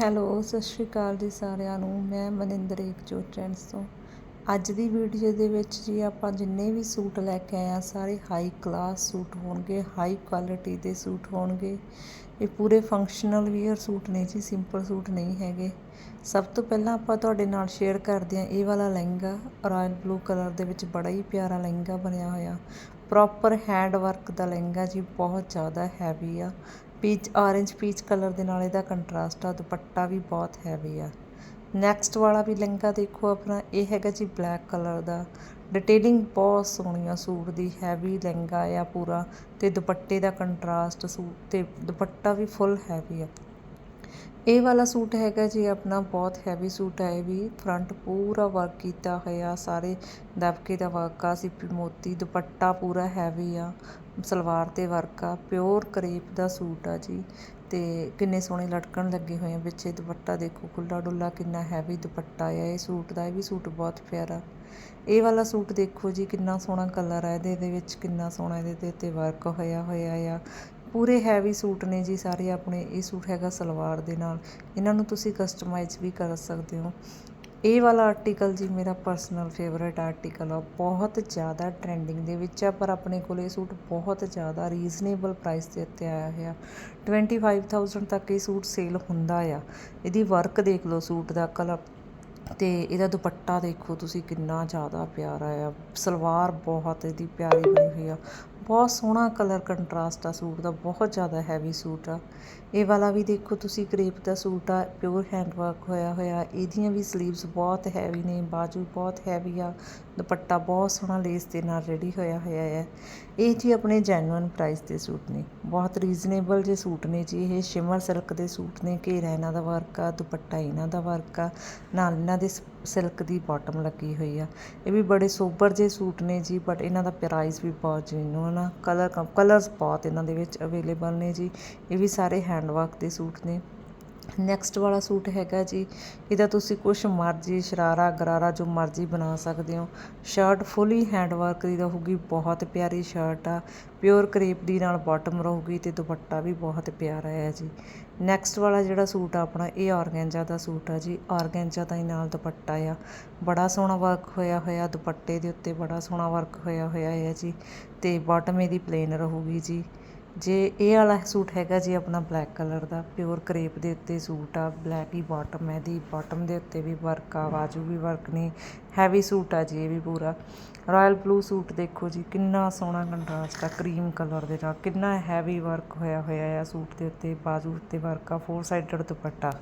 Hello, ਸਤਿ ਸ਼੍ਰੀ ਅਕਾਲ ਜੀ ਸਾਰਿਆਂ ਨੂੰ। ਮੈਂ ਮਨਿੰਦਰ ਏਕਜੋਤ ਟ੍ਰੈਂਡਸ ਤੋਂ। ਅੱਜ ਦੀ ਵੀਡੀਓ ਦੇ ਵਿੱਚ ਜੀ ਆਪਾਂ ਜਿੰਨੇ ਵੀ ਸੂਟ ਲੈ ਕੇ ਆਏ ਆ, ਸਾਰੇ ਹਾਈ ਕਲਾਸ ਸੂਟ ਹੋਣਗੇ ਹਾਈ ਕੁਆਲਿਟੀ ਦੇ ਸੂਟ ਹੋਣਗੇ। ਇਹ ਪੂਰੇ ਫੰਕਸ਼ਨਲ ਵੀਅਰ ਸੂਟ ਨੇ ਜੀ ਸਿੰਪਲ ਸੂਟ ਨਹੀਂ ਹੈਗੇ। ਸਭ ਤੋਂ ਪਹਿਲਾਂ ਆਪਾਂ ਤੁਹਾਡੇ ਨਾਲ ਸ਼ੇਅਰ ਕਰਦੇ ਹਾਂ ਇਹ ਵਾਲਾ ਲਹਿੰਗਾ। ਰਾਇਲ ਬਲੂ ਕਲਰ ਦੇ ਵਿੱਚ ਬੜਾ ਹੀ ਪਿਆਰਾ ਲਹਿੰਗਾ ਬਣਿਆ ਹੋਇਆ। ਪ੍ਰੋਪਰ ਹੈਂਡ ਵਰਕ ਦਾ ਲਹਿੰਗਾ ਜੀ, ਬਹੁਤ ਜ਼ਿਆਦਾ ਹੈਵੀ ਆ। ਪੀਚ ਔਰੇਂਜ ਪੀਚ ਕਲਰ ਦੇ ਨਾਲ ਇਹਦਾ ਕੰਟਰਾਸਟ ਆ, ਦੁਪੱਟਾ ਵੀ ਬਹੁਤ ਹੈਵੀ ਆ। ਨੈਕਸਟ ਵਾਲਾ ਵੀ ਲਹਿੰਗਾ ਦੇਖੋ ਆਪਣਾ, ਇਹ ਹੈਗਾ ਜੀ ਬਲੈਕ ਕਲਰ ਦਾ। ਡਿਟੇਲਿੰਗ ਬਹੁਤ ਸੋਹਣੀ ਆ ਸੂਟ ਦੀ ਹੈਵੀ ਲਹਿੰਗਾ ਆ ਪੂਰਾ ਤੇ ਦੁਪੱਟੇ ਦਾ ਕੰਟਰਾਸਟ ਸੂਟ ਤੇ ਦੁਪੱਟਾ ਵੀ ਫੁੱਲ ਹੈਵੀ ਆ। ਇਹ ਵਾਲਾ ਸੂਟ ਹੈਗਾ ਜੀ ਆਪਣਾ ਬਹੁਤ ਹੈਵੀ ਸੂਟ ਹੈ ਇਹ ਵੀ ਫਰੰਟ ਪੂਰਾ ਵਰਕ ਕੀਤਾ ਹੋਇਆ, ਸਾਰੇ ਦਬਕੇ ਦਾ ਵਰਕ ਆ ਸਿੱਪੀ ਮੋਤੀ, ਦੁਪੱਟਾ ਪੂਰਾ ਹੈਵੀ ਆ। ਸਲਵਾਰ ਤੇ ਵਰਕ ਆ ਪਿਓਰ ਕਰੇਪ ਦਾ ਸੂਟ ਆ ਜੀ। ਤੇ ਕਿੰਨੇ ਸੋਹਣੇ ਲਟਕਣ ਲੱਗੇ ਹੋਏ ਆ ਵਿੱਚ ਇਹ ਦੁਪੱਟਾ ਦੇਖੋ ਖੁੱਲਾ ਡੁੱਲਾ ਕਿੰਨਾ ਹੈਵੀ ਦੁਪੱਟਾ ਆ, ਇਹ ਸੂਟ ਦਾ, ਇਹ ਵੀ ਸੂਟ ਬਹੁਤ ਪਿਆਰਾ। ਇਹ ਵਾਲਾ ਸੂਟ ਦੇਖੋ ਜੀ, ਕਿੰਨਾ ਸੋਹਣਾ ਕਲਰ ਆ, ਇਹਦੇ ਦੇ ਵਿੱਚ ਕਿੰਨਾ ਸੋਹਣਾ ਇਹਦੇ ਤੇ ਉੱਤੇ ਵਰਕ ਹੋਇਆ ਹੋਇਆ ਆ। ਪੂਰੇ ਹੈਵੀ ਸੂਟ ਨੇ ਜੀ ਸਾਰੇ ਆਪਣੇ, ਇਹ ਸੂਟ ਹੈਗਾ ਸਲਵਾਰ ਦੇ ਨਾਲ। ਇਹਨਾਂ ਨੂੰ ਤੁਸੀਂ ਕਸਟਮਾਈਜ਼ ਵੀ ਕਰ ਸਕਦੇ ਹੋ। ਇਹ ਵਾਲਾ ਆਰਟੀਕਲ ਜੀ ਮੇਰਾ ਪਰਸਨਲ ਫੇਵਰਟ ਆਰਟੀਕਲ ਆ ਬਹੁਤ ਜ਼ਿਆਦਾ ਟ੍ਰੈਂਡਿੰਗ ਦੇ ਵਿੱਚ ਆ, ਪਰ ਆਪਣੇ ਕੋਲ ਇਹ ਸੂਟ ਬਹੁਤ ਜ਼ਿਆਦਾ ਰੀਜ਼ਨੇਬਲ ਪ੍ਰਾਈਸ ਦੇ ਉੱਤੇ ਆਇਆ ਹੋਇਆ। 25000 ਤੱਕ ਇਹ ਸੂਟ ਸੇਲ ਹੁੰਦਾ ਆ। ਇਹਦੀ ਵਰਕ ਦੇਖ ਲਓ ਸੂਟ ਦਾ ਕਲਰ ਤੇ ਇਹਦਾ ਦੁਪੱਟਾ ਦੇਖੋ ਤੁਸੀਂ ਕਿੰਨਾ ਜ਼ਿਆਦਾ ਪਿਆਰਾ ਆ। ਸਲਵਾਰ ਬਹੁਤ ਇਹਦੀ ਪਿਆਰੀ ਬਣੀ ਹੋਈ ਆ। ਬਹੁਤ ਸੋਹਣਾ ਕਲਰ ਕੰਟਰਾਸਟ ਆ ਸੂਟ ਦਾ, ਬਹੁਤ ਜ਼ਿਆਦਾ ਹੈਵੀ ਸੂਟ ਆ। ਇਹ ਵਾਲਾ ਵੀ ਦੇਖੋ ਤੁਸੀਂ, ਕਰੇਪ ਦਾ ਸੂਟ ਆ ਪਿਓਰ ਹੈਂਡ ਵਰਕ ਹੋਇਆ ਹੋਇਆ, ਇਹਦੀਆਂ ਵੀ ਸਲੀਵਸ ਬਹੁਤ ਹੈਵੀ ਨੇ, ਬਾਜੂ ਬਹੁਤ ਹੈਵੀ ਆ, ਦੁਪੱਟਾ ਬਹੁਤ ਸੋਹਣਾ ਲੇਸ ਦੇ ਨਾਲ ਰੈਡੀ ਹੋਇਆ ਹੋਇਆ ਹੈ ਇਹ ਜੀ ਆਪਣੇ ਜੈਨੂਇਨ ਪ੍ਰਾਈਸ ਦੇ ਸੂਟ ਨੇ, ਬਹੁਤ ਰੀਜ਼ਨੇਬਲ ਜੇ ਸੂਟ ਨੇ ਜੀ, ਇਹ ਸ਼ਿਮਰ ਸਿਲਕ ਦੇ ਸੂਟ ਨੇ, ਘੇਰਾ ਇਹਨਾਂ ਦਾ ਵਰਕ ਆ, ਦੁਪੱਟਾ ਇਹਨਾਂ ਦਾ ਵਰਕ ਆ, ਨਾਲ ਇਹਨਾਂ ਦੇ ਸਿਲਕ ਦੀ ਬਾਟਮ ਲੱਗੀ ਹੋਈ ਆ। ਇਹ ਵੀ ਬੜੇ ਸੋਬਰ ਜੇ ਸੂਟ ਨੇ ਜੀ ਬਟ ਇਹਨਾਂ ਦਾ ਪ੍ਰਾਈਸ ਵੀ ਬਹੁਤ ਜੈਨੂਇਨ ਆ ਕਲਰ ਕਲਰਸ ਬਹੁਤ ਇਹਨਾਂ ਦੇ ਵਿੱਚ ਅਵੇਲੇਬਲ ਨੇ ਜੀ। ਇਹ ਵੀ ਸਾਰੇ ਹੈਂਡ ਵਰਕ ਦੇ ਸੂਟ ਨੇ। ਨੈਕਸਟ ਵਾਲਾ ਸੂਟ ਹੈਗਾ ਜੀ, ਇਹਦਾ ਤੁਸੀਂ ਕੁਛ ਮਰਜ਼ੀ ਸ਼ਰਾਰਾ, ਗਰਾਰਾ ਜੋ ਮਰਜ਼ੀ ਬਣਾ ਸਕਦੇ ਹੋ। ਸ਼ਰਟ ਫੁੱਲੀ ਹੈਂਡ ਵਰਕ ਦੀ ਰਹੂਗੀ, ਬਹੁਤ ਪਿਆਰੀ ਸ਼ਰਟ ਆ। ਪਿਓਰ ਕਰੇਪ ਦੀ ਨਾਲ ਬਾਟਮ ਰਹੂਗੀ ਤੇ ਦੁਪੱਟਾ ਵੀ ਬਹੁਤ ਪਿਆਰਾ ਹੈ ਜੀ। ਨੈਕਸਟ ਵਾਲਾ ਜਿਹੜਾ ਸੂਟ ਆ ਆਪਣਾ, ਇਹ ਔਰਗੈਂਜਾ ਦਾ ਸੂਟ ਆ ਜੀ। ਔਰਗੈਂਜਾ ਦਾ ਹੀ ਨਾਲ ਦੁਪੱਟਾ ਆ। ਬੜਾ ਸੋਹਣਾ ਵਰਕ ਹੋਇਆ ਹੋਇਆ, ਦੁਪੱਟੇ ਦੇ ਉੱਤੇ ਬੜਾ ਸੋਹਣਾ ਵਰਕ ਹੋਇਆ ਹੋਇਆ ਹੈ ਜੀ। ਤੇ ਬਾਟਮ ਇਹਦੀ ਪਲੇਨ ਰਹੂਗੀ ਜੀ। ਜੇ ਇਹ ਵਾਲਾ ਸੂਟ ਹੈਗਾ ਜੀ ਆਪਣਾ ਬਲੈਕ ਕਲਰ ਦਾ ਪਿਓਰ ਕਰੇਪ ਦੇ ਉੱਤੇ ਸੂਟ ਆ ਬਲੈਕ ਹੀ ਬਾਟਮ ਹੈ ਦੀ ਬਾਟਮ ਦੇ ਉੱਤੇ ਵੀ ਵਰਕ ਆ ਬਾਜੂ ਵੀ ਵਰਕ ਨੇ ਹੈਵੀ ਸੂਟ ਆ ਜੀ ਇਹ ਵੀ ਪੂਰਾ। ਰਾਇਲ ਬਲੂ ਸੂਟ ਦੇਖੋ ਜੀ, ਕਿੰਨਾ ਸੋਹਣਾ ਕੰਟਰਾਸਟ ਆ ਕਰੀਮ ਕਲਰ ਦੇ ਨਾਲ, ਕਿੰਨਾ ਹੈਵੀ ਵਰਕ ਹੋਇਆ ਹੋਇਆ ਆ ਸੂਟ ਦੇ ਉੱਤੇ ਬਾਜੂ ਉੱਤੇ ਵਰਕ ਆ ਫੋਰ ਸਾਈਡਡ ਦੁਪੱਟਾ।